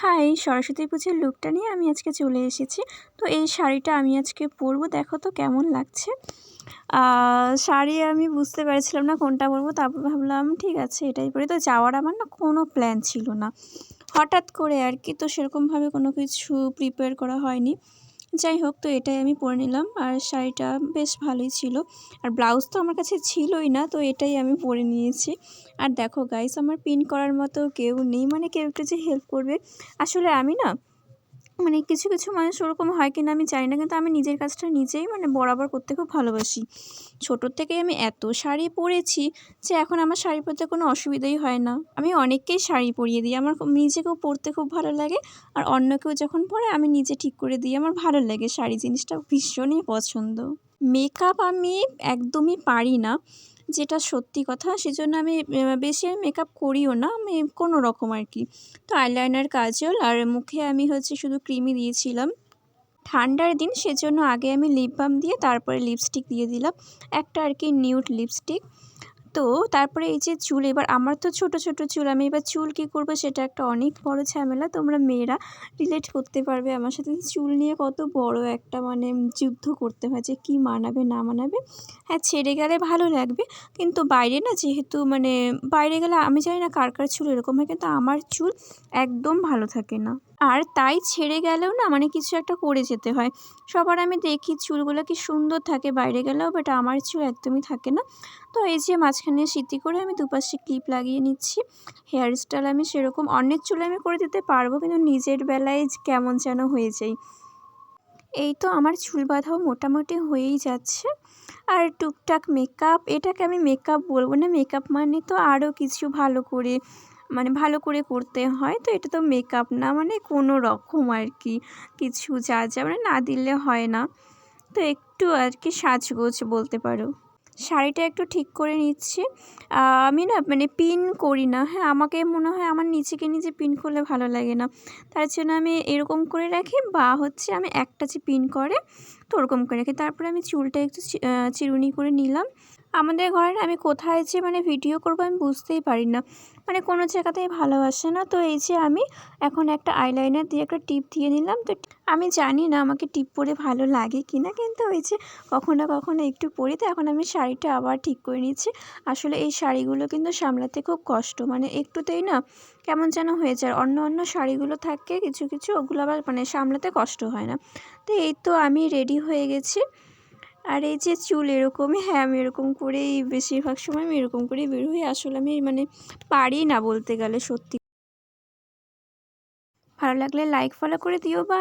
High, Saraswati পুজোর লুকটা নিয়ে আমি আজকে চলে এসেছি। তো এই শাড়িটা আমি আজকে পরবো। দেখো তো কেমন লাগছে। শাড়ি আমি বুঝতে পেরেছিলাম না কোনটা পরবো, তারপর ভাবলাম ঠিক আছে এটাই পরে। তো যাওয়ার আমার না কোনো প্ল্যান ছিল না। হঠাৎ করে আর কি, তো সেরকমভাবে কোনো কিছু প্রিপেয়ার করা হয়নি। যাই হোক, তো এটাই আমি পরে নিলাম। আর শাড়িটা বেশ ভালোই ছিল। আর ব্লাউজ তো আমার কাছে ছিলই না, তো এটাই আমি পরে নিয়েছি। আর দেখো গাইস আমার পিন করার মতো কেউ নেই। মানে কেউ একটু যে হেল্প করবে। আসলে আমি না মানে কিছু কিছু মানুষ ওরকম হয় কিনা আমি জানি না, কিন্তু আমি নিজের কাজটা নিজেই মানে বরাবর করতে খুব ভালোবাসি। ছোটোর থেকে আমি এত শাড়ি পরেছি যে এখন আমার শাড়ি পরতে কোনো অসুবিধাই হয় না। আমি অনেককেই শাড়ি পরিয়ে দিই, আমার নিজেকেও পরতে খুব ভালো লাগে আর অন্য কেউ যখন পরে আমি নিজে ঠিক করে দিই, আমার ভালো লাগে। শাড়ি জিনিসটা ভীষণই পছন্দ। মেকআপ আমি একদমই পারি না। যেটা সত্যি কথা সেজন্য আমি বেশি আমি মেকআপ করিও না, আমি কোনো রকম আর কি। তো আইলাইনার কাজল আর মুখে আমি হচ্ছে শুধু ক্রিমই দিয়েছিলাম। ঠান্ডার দিন সেজন্য আগে আমি লিপ বাম দিয়ে তারপরে লিপস্টিক দিয়ে দিলাম। একটা আর কি নিউট লিপস্টিক তো তারপরে এই যে চুল, এবার আমার তো ছোট ছোট চুল, আমি এবার চুল কী করব সেটা একটা অনেক বড় ঝামেলা। তোমরা মেয়েরা রিলেট করতে পারবে আমার সাথে চুল নিয়ে কত বড় একটা মানে যুদ্ধ করতে হয় যে কী মানাবে, না মানাবে। হ্যাঁ ছেড়ে গেলে ভালো লাগবে, কিন্তু বাইরে না যেহেতু মানে বাইরে গেলে আমি জানি না কার কার চুল এরকম হয়, কিন্তু আমার চুল একদম ভালো থাকে না। আর তাই ছেড়ে গেলেও না মানে কিছু একটা করে যেতে হয়। সবার আমি দেখি চুলগুলো কি সুন্দর থাকে বাইরে গেলেও বাট আমার চুল একদমই থাকে না। তো এই যে মাঝখানে স্মৃতি করে আমি দুপাশে ক্লিপ লাগিয়ে নিচ্ছি। হেয়ার স্টাইল আমি সেরকম অন্যের চুল আমি করে দিতে পারব, কিন্তু নিজের বেলায় কেমন যেন হয়ে যায়। এই তো আমার চুল বাঁধাও মোটামুটি হয়েই যাচ্ছে। আর টুকটাক মেকআপ এটাকে আমি মেকআপ বলব না মেকআপ মানে তো আরও কিছু ভালো করে মানে ভালো করে করতে হয়। তো এটা তো মেকআপ না মানে কোনো রকম আর কি কিছু যা যা মানে না দিলে হয় না। তো একটু আর কি সাজগোজ বলতে পারো। শাড়িটা একটু ঠিক করে নিচ্ছি। আমি না মানে পিন করি না হ্যাঁ আমাকে মনে হয় আমার নিচেকে নিজে পিন করলে ভালো লাগে না। তার জন্য আমি এরকম করে রাখি বা হচ্ছে আমি একটা যে পিন করে তো ওরকম করে রাখি। তারপরে আমি চুলটা একটু চিরুনি করে নিলাম। আমাদের ঘরে আমি কোথায় যে মানে ভিডিও করব আমি বুঝতেই পারি না মানে কোনো জায়গাতেই ভালোবাসে না। তো এই যে আমি এখন একটা আইলাইনার দিয়ে একটা টিপ দিয়ে নিলাম তো আমি জানি না আমাকে টিপ পরে ভালো লাগে কি না কিন্তু ওই যে কখনো কখনো একটু পরি তো এখন আমি শাড়িটা আবার ঠিক করে নিচ্ছি। আসলে এই শাড়িগুলো কিন্তু সামলাতে খুব কষ্ট। মানে একটুতেই না কেমন যেন হয়ে যায়। অন্য অন্য শাড়িগুলো থাকে কিছু কিছু, ওগুলো আবার মানে সামলাতে কষ্ট হয় না। তো এই তো আমি রেডি হয়ে গেছি। আর এই যে চুল এরকমই হ্যাঁ আমি এরকম করেই বেশিরভাগ সময় আমি এরকম করেই বের হই। আসলে আমি মানে পারি না বলতে গেলে সত্যি। ভালো লাগলে লাইক ফলো করে দিও বা